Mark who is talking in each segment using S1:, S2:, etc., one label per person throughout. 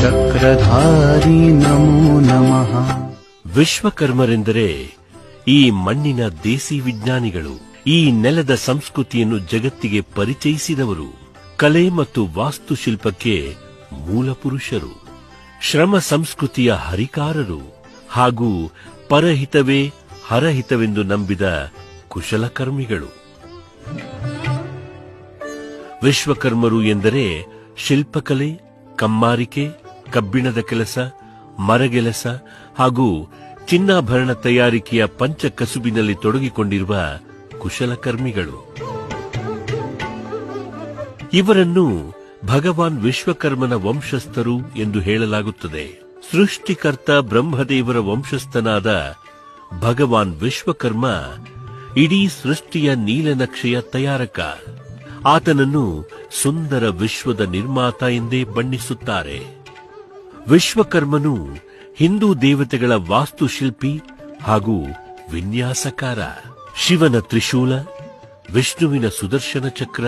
S1: ಚಕ್ರಧಾರಿ ನಮೋ ನಮಃ.
S2: ವಿಶ್ವಕರ್ಮರೆಂದರೆ ಈ ಮಣ್ಣಿನ ದೇಸಿ ವಿಜ್ಞಾನಿಗಳು, ಈ ನೆಲದ ಸಂಸ್ಕೃತಿಯನ್ನು ಜಗತ್ತಿಗೆ ಪರಿಚಯಿಸಿದವರು, ಕಲೆ ಮತ್ತು ವಾಸ್ತುಶಿಲ್ಪಕ್ಕೆ ಮೂಲಪುರುಷರು, ಶ್ರಮ ಸಂಸ್ಕೃತಿಯ ಹರಿಕಾರರು ಹಾಗೂ ಪರಹಿತವೇ ಹರಹಿತವೆಂದು ನಂಬಿದ ಕುಶಲಕರ್ಮಿಗಳು. ವಿಶ್ವಕರ್ಮರು ಎಂದರೆ ಶಿಲ್ಪಕಲೆ, ಕಮ್ಮಾರಿಕೆ ಕಬ್ಬಿಣದ ಕೆಲಸ ಮರಗೆಲಸ ಹಾಗೂ ಚಿನ್ನಾಭರಣ ತಯಾರಿಕೆಯ ಪಂಚ ಕಸುಬಿನಲ್ಲಿ ತೊಡಗಿಕೊಂಡಿರುವ ಕುಶಲಕರ್ಮಿಗಳು ಇವರನ್ನು ಭಗವಾನ್ ವಿಶ್ವಕರ್ಮನ ವಂಶಸ್ಥರು ಎಂದು ಹೇಳಲಾಗುತ್ತದೆ. ಸೃಷ್ಟಿಕರ್ತ ಬ್ರಹ್ಮದೇವರ ವಂಶಸ್ಥನಾದ ಭಗವಾನ್ ವಿಶ್ವಕರ್ಮ ಇಡೀ ಸೃಷ್ಟಿಯ ನೀಲನಕ್ಷೆಯ ತಯಾರಕ. ಆತನನ್ನು ಸುಂದರ ವಿಶ್ವದ ನಿರ್ಮಾತ ಎಂದೇ ಬಣ್ಣಿಸುತ್ತಾರೆ. ವಿಶ್ವಕರ್ಮನು ಹಿಂದೂ ದೇವತೆಗಳ ವಾಸ್ತುಶಿಲ್ಪಿ ಹಾಗೂ ವಿನ್ಯಾಸಕಾರ. ಶಿವನ ತ್ರಿಶೂಲ, ವಿಷ್ಣುವಿನ ಸುದರ್ಶನ ಚಕ್ರ,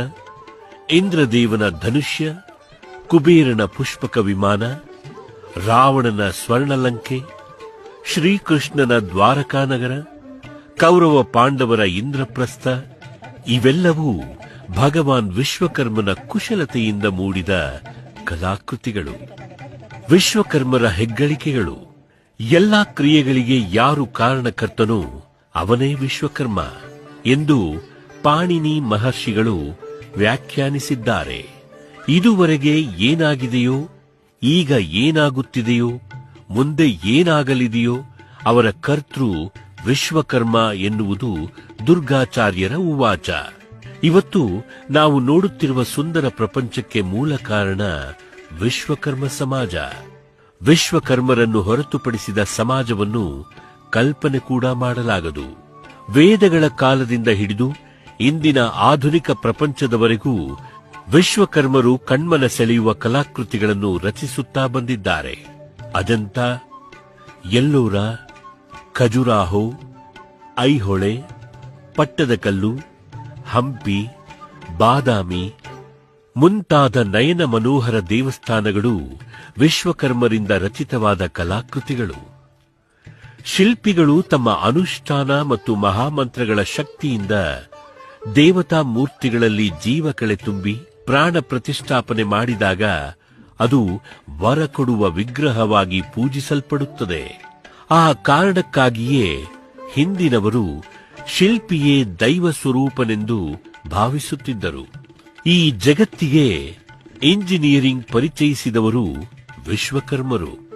S2: ಇಂದ್ರದೇವನ ಧನುಷ್ಯ, ಕುಬೇರನ ಪುಷ್ಪಕ ವಿಮಾನ, ರಾವಣನ ಸ್ವರ್ಣಲಂಕೆ, ಶ್ರೀಕೃಷ್ಣನ ದ್ವಾರಕಾನಗರ, ಕೌರವ ಪಾಂಡವರ ಇಂದ್ರಪ್ರಸ್ಥ, ಇವೆಲ್ಲವೂ ಭಗವಾನ್ ವಿಶ್ವಕರ್ಮನ ಕುಶಲತೆಯಿಂದ ಮೂಡಿದ ಕಲಾಕೃತಿಗಳು. ವಿಶ್ವಕರ್ಮರ ಹೆಗ್ಗಳಿಕೆಗಳು, ಎಲ್ಲಾ ಕ್ರಿಯೆಗಳಿಗೆ ಯಾರು ಕಾರಣಕರ್ತನೋ ಅವನೇ ವಿಶ್ವಕರ್ಮ ಎಂದು ಪಾಣಿನಿ ಮಹರ್ಷಿಗಳು ವ್ಯಾಖ್ಯಾನಿಸಿದ್ದಾರೆ. ಇದುವರೆಗೆ ಏನಾಗಿದೆಯೋ, ಈಗ ಏನಾಗುತ್ತಿದೆಯೋ, ಮುಂದೆ ಏನಾಗಲಿದೆಯೋ ಅವರ ಕರ್ತೃ ವಿಶ್ವಕರ್ಮ ಎನ್ನುವುದು ದುರ್ಗಾಚಾರ್ಯರ ಉವಾಚ. ಇವತ್ತು ನಾವು ನೋಡುತ್ತಿರುವ ಸುಂದರ ಪ್ರಪಂಚಕ್ಕೆ ಮೂಲ ಕಾರಣ ವಿಶ್ವಕರ್ಮ ಸಮಾಜ. ವಿಶ್ವಕರ್ಮರನ್ನು ಹೊರತುಪಡಿಸಿದ ಸಮಾಜವನ್ನು ಕಲ್ಪನೆ ಕೂಡ ಮಾಡಲಾಗದು. ವೇದಗಳ ಕಾಲದಿಂದ ಹಿಡಿದು ಇಂದಿನ ಆಧುನಿಕ ಪ್ರಪಂಚದವರೆಗೂ ವಿಶ್ವಕರ್ಮರು ಕಣ್ಮನ ಸೆಳೆಯುವ ಕಲಾಕೃತಿಗಳನ್ನು ರಚಿಸುತ್ತಾ ಬಂದಿದ್ದಾರೆ. ಅಜಂತ ಎಲ್ಲೋರ, ಖಜುರಾಹೋ, ಐಹೊಳೆ, ಪಟ್ಟದಕಲ್ಲು, ಹಂಪಿ, ಬಾದಾಮಿ ಮುಂತಾದ ನಯನ ಮನೋಹರ ದೇವಸ್ಥಾನಗಳು ವಿಶ್ವಕರ್ಮರಿಂದ ರಚಿತವಾದ ಕಲಾಕೃತಿಗಳು. ಶಿಲ್ಪಿಗಳು ತಮ್ಮ ಅನುಷ್ಠಾನ ಮತ್ತು ಮಹಾಮಂತ್ರಗಳ ಶಕ್ತಿಯಿಂದ ದೇವತಾ ಮೂರ್ತಿಗಳಲ್ಲಿ ಜೀವ ಕಳೆ ತುಂಬಿ ಪ್ರಾಣ ಪ್ರತಿಷ್ಠಾಪನೆ ಮಾಡಿದಾಗ ಅದು ವರ ಕೊಡುವ ವಿಗ್ರಹವಾಗಿ ಪೂಜಿಸಲ್ಪಡುತ್ತದೆ. ಆ ಕಾರಣಕ್ಕಾಗಿಯೇ ಹಿಂದಿನವರು ಶಿಲ್ಪಿಯೇ ದೈವ ಸ್ವರೂಪನೆಂದು ಭಾವಿಸುತ್ತಿದ್ದರು. ಈ ಜಗತ್ತಿಗೆ ಇಂಜಿನಿಯರಿಂಗ್ ಪರಿಚಯಿಸಿದವರು ವಿಶ್ವಕರ್ಮರು.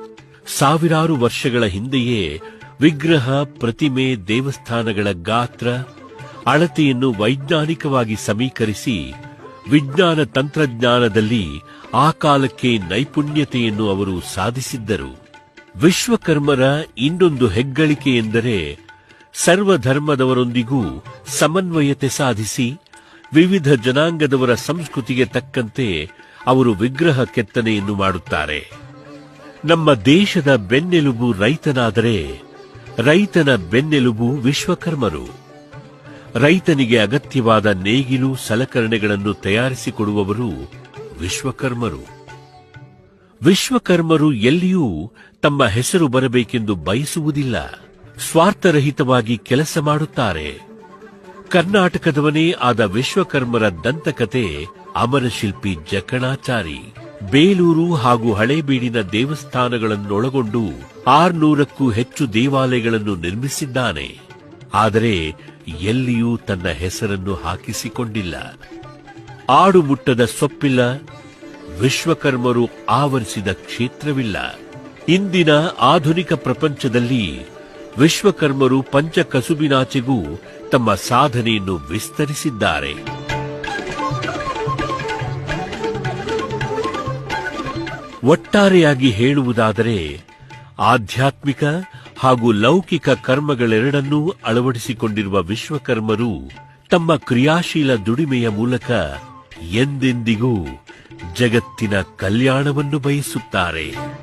S2: ಸಾವಿರಾರು ವರ್ಷಗಳ ಹಿಂದೆಯೇ ವಿಗ್ರಹ ಪ್ರತಿಮೆ ದೇವಸ್ಥಾನಗಳ ಗಾತ್ರ, ಅಳತೆಯನ್ನು ವೈಜ್ಞಾನಿಕವಾಗಿ ಸಮೀಕರಿಸಿ ವಿಜ್ಞಾನ ತಂತ್ರಜ್ಞಾನದಲ್ಲಿ ಆ ಕಾಲಕ್ಕೆ ನೈಪುಣ್ಯತೆಯನ್ನು ಅವರು ಸಾಧಿಸಿದ್ದರು. ವಿಶ್ವಕರ್ಮರ ಇನ್ನೊಂದು ಹೆಗ್ಗಳಿಕೆ ಎಂದರೆ ಸರ್ವಧರ್ಮದವರೊಂದಿಗೂ ಸಮನ್ವಯತೆ ಸಾಧಿಸಿ ವಿವಿಧ ಜನಾಂಗದವರ ಸಂಸ್ಕೃತಿಗೆ ತಕ್ಕಂತೆ ಅವರು ವಿಗ್ರಹ ಕೆತ್ತನೆಯನ್ನು ಮಾಡುತ್ತಾರೆ. ನಮ್ಮ ದೇಶದ ಬೆನ್ನೆಲುಬು ರೈತನಾದರೆ ರೈತನ ಬೆನ್ನೆಲುಬು ವಿಶ್ವಕರ್ಮರು. ರೈತನಿಗೆ ಅಗತ್ಯವಾದ ನೇಗಿಲು ಸಲಕರಣೆಗಳನ್ನು ತಯಾರಿಸಿಕೊಡುವವರು ವಿಶ್ವಕರ್ಮರು. ವಿಶ್ವಕರ್ಮರು ಎಲ್ಲಿಯೂ ತಮ್ಮ ಹೆಸರು ಬರಬೇಕೆಂದು ಬಯಸುವುದಿಲ್ಲ. ಸ್ವಾರ್ಥರಹಿತವಾಗಿ ಕೆಲಸ ಮಾಡುತ್ತಾರೆ. ಕರ್ನಾಟಕದವನೇ ಆದ ವಿಶ್ವಕರ್ಮರ ದಂತಕತೆ ಅಮರಶಿಲ್ಪಿ ಜಕಣಾಚಾರಿ. ಬೇಲೂರು ಹಾಗೂ ಹಳೇಬೀಡಿನ ದೇವಸ್ಥಾನಗಳನ್ನೊಳಗೊಂಡು ಆರ್ನೂರಕ್ಕೂ ಹೆಚ್ಚು ದೇವಾಲಯಗಳನ್ನು ನಿರ್ಮಿಸಿದ್ದಾನೆ. ಆದರೆ ಎಲ್ಲಿಯೂ ತನ್ನ ಹೆಸರನ್ನು ಹಾಕಿಸಿಕೊಂಡಿಲ್ಲ. ಆಡು ಮುಟ್ಟದ ಸೊಪ್ಪಿಲ್ಲ, ವಿಶ್ವಕರ್ಮರು ಆವರಿಸಿದ ಕ್ಷೇತ್ರವಿಲ್ಲ. ಇಂದಿನ ಆಧುನಿಕ ಪ್ರಪಂಚದಲ್ಲಿ ವಿಶ್ವಕರ್ಮರು ಪಂಚ ಕಸುಬಿನಾಚೆಗೂ ತಮ್ಮ ಸಾಧನೆಯನ್ನು ವಿಸ್ತರಿಸಿದ್ದಾರೆ. ಒಟ್ಟಾರೆಯಾಗಿ ಹೇಳುವುದಾದರೆ, ಆಧ್ಯಾತ್ಮಿಕ ಹಾಗೂ ಲೌಕಿಕ ಕರ್ಮಗಳೆರಡನ್ನೂ ಅಳವಡಿಸಿಕೊಂಡಿರುವ ವಿಶ್ವಕರ್ಮರು ತಮ್ಮ ಕ್ರಿಯಾಶೀಲ ದುಡಿಮೆಯ ಮೂಲಕ ಎಂದೆಂದಿಗೂ ಜಗತ್ತಿನ ಕಲ್ಯಾಣವನ್ನು ಬಯಸುತ್ತಾರೆ.